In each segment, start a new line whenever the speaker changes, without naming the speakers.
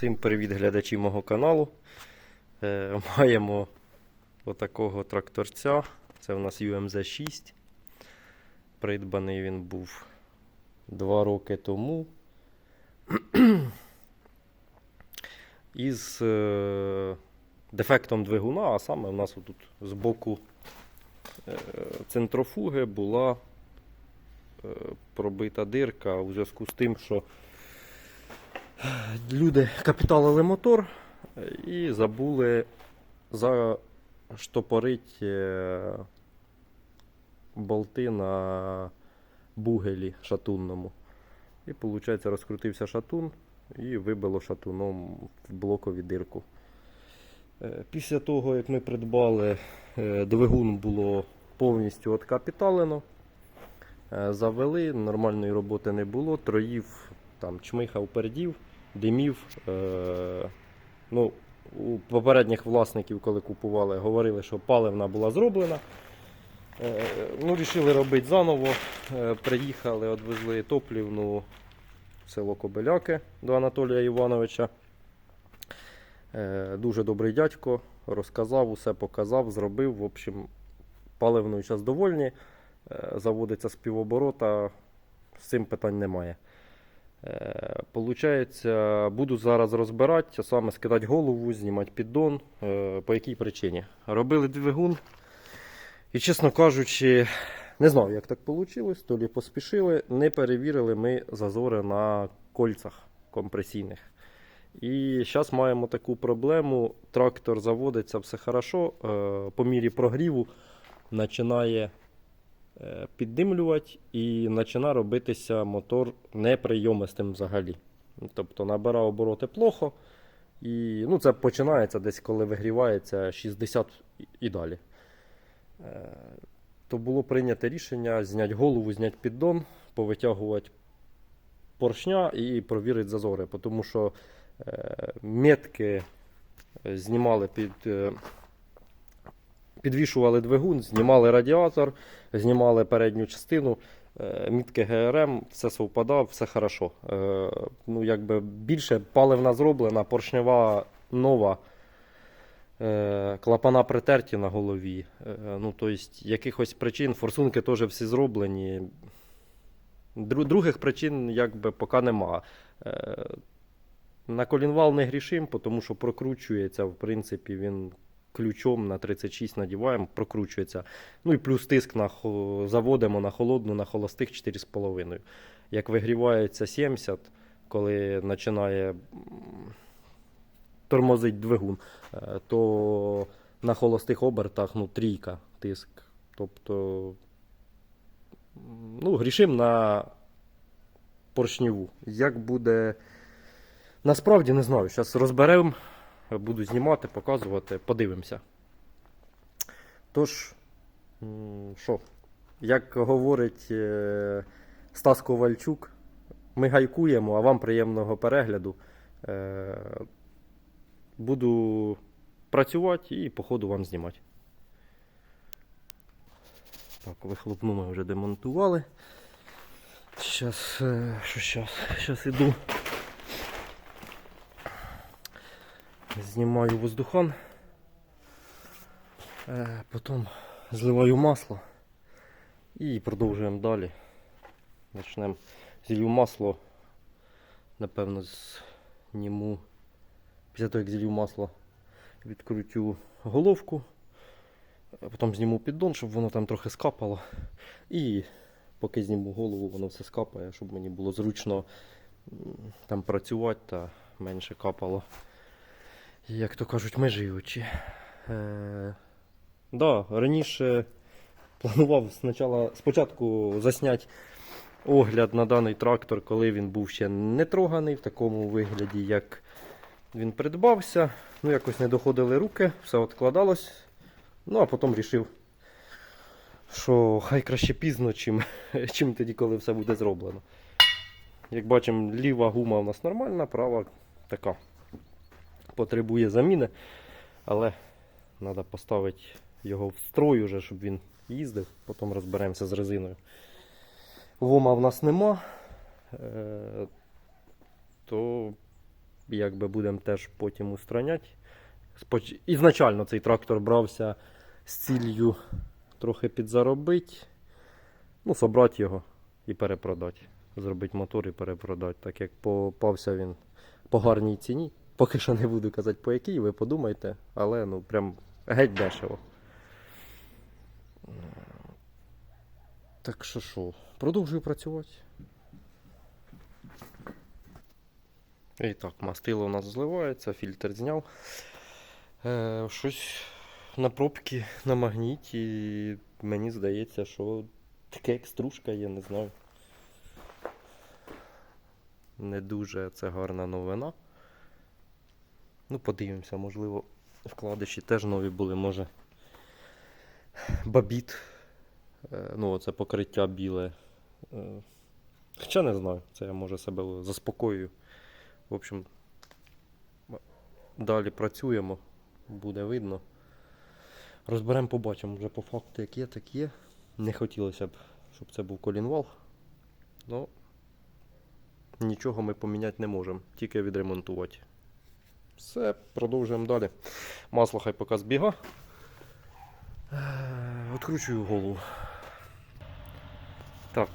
Всім привіт глядачі мого каналу. Е, маємо отакого тракторця. Це в нас UMZ 6. Придбаний він був 2 роки тому. Із е, дефектом двигуна, а саме у нас тут з боку е, центрофуги була е, пробита дирка у зв'язку з тим, що люди капіталили мотор і забули заштопорити е, болти на бугелі шатунному. І, виходить, розкрутився шатун і вибило шатуном в блокові дирку. Е, Після того, як ми придбали, е, двигун було повністю откапіталено. Завели, нормальної роботи не було, троїв, там, чмихав, пердів, димів. Е, ну, у попередніх власників, коли купували, говорили, що паливна була зроблена. Е, ну, рішили робити заново. Е, приїхали, відвезли топлівну в село Кобеляки до Анатолія Івановича. Дуже добрий дядько, розказав, усе показав, зробив. В общем, паливною час довольні. Заводиться з півоборота, з цим питань немає. Е, Получається, буду зараз розбирати, саме скидати голову, знімати піддон. Е, По якій причині? Робили двигун. І, чесно кажучи, не знаю, як так вийшло, то лі поспішили, не перевірили ми зазори на кольцах компресійних. І зараз маємо таку проблему. Трактор заводиться все хорошо, е, по мірі прогріву починає піддимлювати і починає робитися мотор неприйомистим взагалі. Тобто набирає обороти плохо. І ну, це починається десь, коли вигрівається 60 і- далі. Е, То було прийнято рішення зняти голову, зняти піддон, повитягувати поршня і провірити зазори. Тому що е, метки е, знімали під. Підвішували двигун, знімали радіатор, знімали передню частину, е, мітки ГРМ, все совпадало, все хорошо. Е, Ну, якби більше паливна зроблена, поршнева нова, е, клапана притерті на голові. Ну, тобто, якихось причин, форсунки теж всі зроблені. Дру- Других причин якби поки нема. На колінвал не грішим, тому що прокручується, в принципі, він ключом на 36 надіваємо, прокручується. Ну і плюс тиск на, заводимо на холодну, на холостих 4,5. Як вигрівається 70, коли починає тормозить двигун, е, то на холостих обертах ну, трійка тиск. Тобто ну, грішим на поршневу. Як буде. Насправді не знаю. Зараз розберемо, буду знімати, показувати, подивимося. Тож, що, як говорить е, Стас Ковальчук, ми гайкуємо, а вам приємного перегляду. Е, Буду працювати і по ходу вам знімати. Так, вихлопну ми вже демонтували. Зараз, що зараз? Зараз іду. Знімаю воздухан. Е, Потім зливаю масло і продовжуємо далі. Почнемо. Зілью масло. Напевно, зніму. Після того, як зілью масло, відкрутю головку. Потім зніму піддон, щоб воно там трохи скапало. І поки зніму голову, воно все скапає, щоб мені було зручно там працювати та менше капало. Як то кажуть, межі очі. Е, да, раніше планував спочатку, спочатку засняти огляд на даний трактор, коли він був ще не троганий, в такому вигляді, як він придбався. Ну, якось не доходили руки, все відкладалось. Ну, а потім вирішив, що хай краще пізно, чим, чим тоді, коли все буде зроблено. Як бачимо, ліва гума у нас нормальна, права така потребує заміни, але треба поставити його в строй, уже, щоб він їздив, потім розберемося з резиною. Вома в нас нема, е, то якби будемо теж потім устраняти. Ізначально цей трактор брався з ціллю трохи підзаробити, ну, собрати його і перепродати. Зробити мотор і перепродати. Так як попався він по гарній ціні. Поки що не буду казати по якій, ви подумайте, але ну прям геть дешево. Так що що, продовжую працювати. І так, мастило у нас зливається, фільтр зняв. Е, щось на пробки на магніті. Мені здається, що таке як стружка є, не знаю. Не дуже це гарна новина. Ну, подивимося, можливо, вкладиші теж нові були, може. Бабіт. Е, Ну, це покриття біле. Е, Хоча не знаю, це я може себе заспокоюю. В общем, далі працюємо, буде видно. Розберемо, побачимо вже по факту, як є, так є. Не хотілося б, щоб це був колінвал. Ну, нічого ми поміняти не можемо, тільки відремонтувати. Все, продовжуємо далі. Масло хай поки збіга. Е, Откручую голову. Так.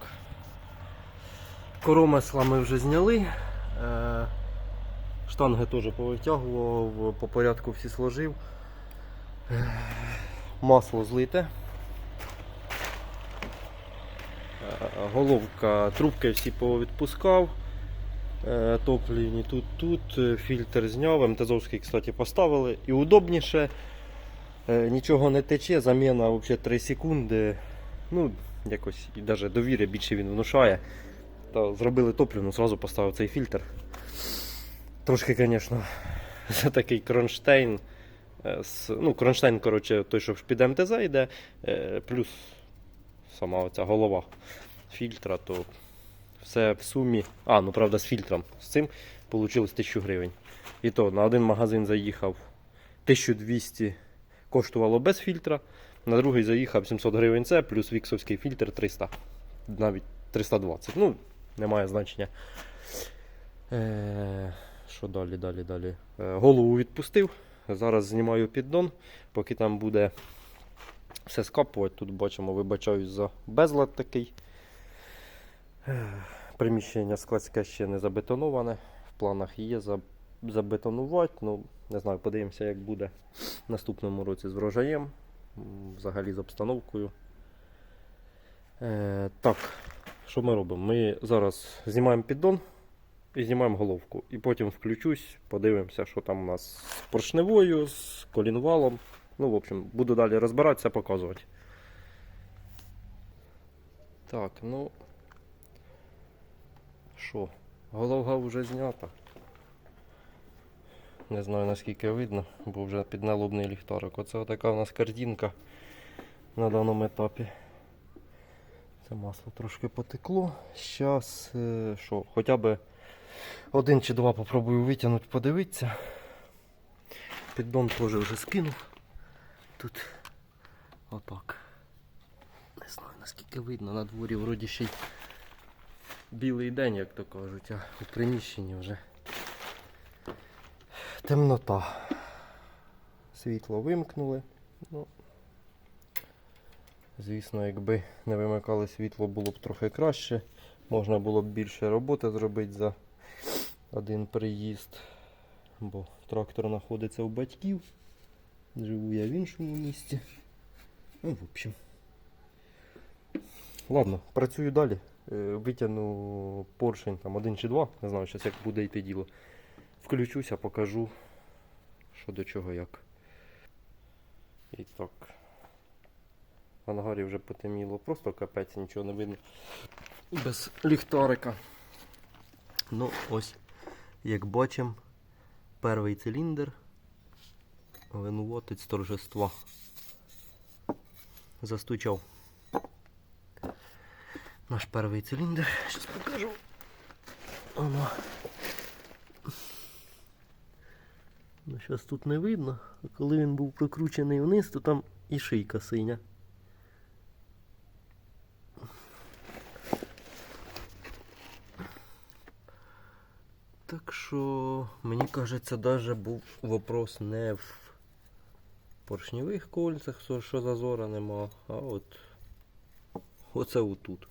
Коромисла ми вже зняли. Е, Штанги теж повитягував, по порядку всі сложив. Е, Масло злите. Головка, трубки всі повідпускав. Е, Топлівні тут, тут, е, фільтр зняв, МТЗовський, кстати, поставили. І удобніше. Е, Нічого не тече, заміна взагалі 3 секунди. Ну, якось і навіть довіри більше він внушає. Та зробили топливну, зразу поставив цей фільтр. Трошки, звісно, це такий кронштейн. Ну, кронштейн, коротше, той, що під МТЗ йде, плюс сама оця голова фільтра, то все в сумі. А, ну правда, з фільтром. З цим вийшло 1000 гривень. І то на один магазин заїхав 1200 коштувало без фільтра, на другий заїхав 700 гривень це, плюс віксовський фільтр 300. Навіть 320. Ну, немає значення. Е, що далі, далі, далі? Е, голову відпустив. Зараз знімаю піддон, поки там буде все скапувати. Тут бачимо, вибачаюсь за безлад такий. Приміщення складське ще не забетоноване. В планах є забетонувати. Ну, не знаю, подивимося, як буде в наступному році з врожаєм, взагалі з обстановкою. Е, так, що ми робимо? Ми зараз знімаємо піддон і знімаємо головку. І потім включусь, подивимося, що там у нас з поршневою, з колінвалом. Ну, в общем, буду далі розбиратися, показувати. Так, ну. Що, головка вже знята. Не знаю наскільки видно, бо вже підналобний ліхтарик. Оце така у нас картинка на даному етапі. Це масло трошки потекло. Зараз що, хоча б один чи два попробую витягнути, подивитися. Піддон теж вже скинув. Тут отак. Не знаю наскільки видно, на дворі вроді ще й білий день, як то кажуть, а у приміщенні вже темнота. Світло вимкнули. Ну, звісно, якби не вимикали світло, було б трохи краще. Можна було б більше роботи зробити за один приїзд. Бо трактор знаходиться у батьків. Живу я в іншому місці. Ну, в общем. Ладно, працюю далі. Е, Витягну поршень там один чи два. Не знаю, зараз як буде йти діло. Включуся, покажу, що до чого як. І так. В ангарі вже потемніло, просто капець, нічого не видно. Без ліхтарика. Ну, ось, як бачимо, перший циліндр. Винуватець торжества. Застучав. Наш перший циліндр. Зараз покажу. Оно. Ну, зараз тут не видно, а коли він був прокручений вниз, то там і шийка синя. Так що мені кажеться, даже був вопрос не в поршневих кольцях, що зазора нема, а от оце отут.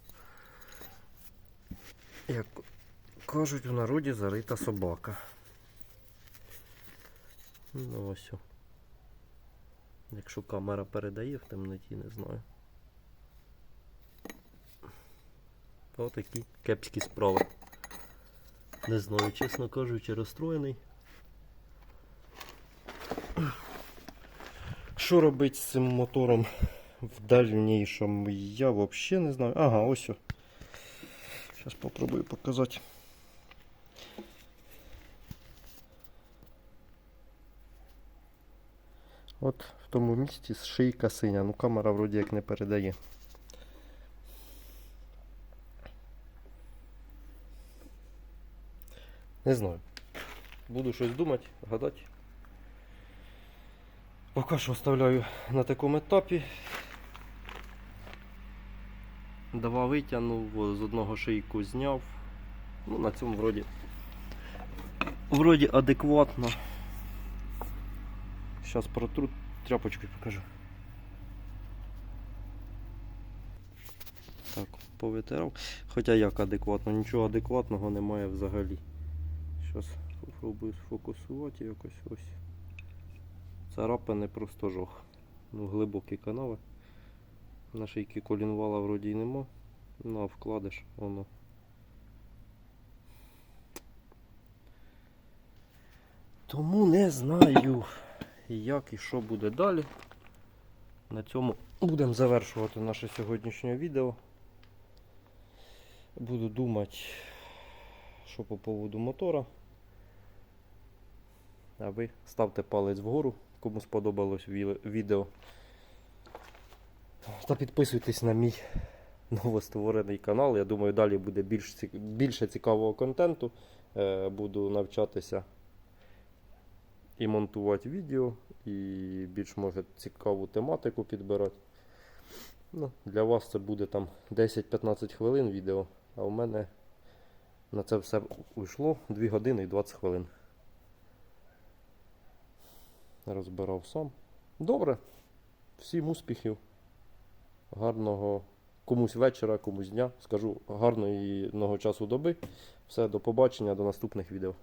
Як кажуть в народі зарита собака. Ну ось. о. Якщо камера передає в темноті, не знаю. Отакі кепські справи. Не знаю, чесно кажучи, розстроєний. Що робити з цим мотором в дальнішому, я взагалі не знаю. Ага, ось. Зараз спробую показати. От в тому місці шийка синя, ну камера вроді як не передає. Не знаю. Буду щось думати, гадати. Поки що оставляю на такому етапі. Два витягнув, з одного шийку зняв. Ну, на цьому вроді. Вроді адекватно. Зараз протру тряпочкою покажу. Так, повитирав. Хоча як адекватно, нічого адекватного немає взагалі. Зараз спробую сфокусувати якось ось. Царапини просто жох. Ну, глибокі канави. На шийки колінвала вроді й нема. Ну а вкладиш воно. Тому не знаю, як і що буде далі. На цьому будемо завершувати наше сьогоднішнє відео. Буду думати, що по поводу мотора. А ви ставте палець вгору, кому сподобалось відео. Та підписуйтесь на мій новостворений канал. Я думаю, далі буде більш, більше цікавого контенту. Е, Буду навчатися і монтувати відео, і більш може цікаву тематику підбирати. Ну, для вас це буде там 10-15 хвилин відео, а у мене на це все уйшло 2 години і 20 хвилин. Розбирав сам. Добре. Всім успіхів. Гарного комусь вечора, комусь дня. Скажу гарного часу доби. Все, до побачення, до наступних відео.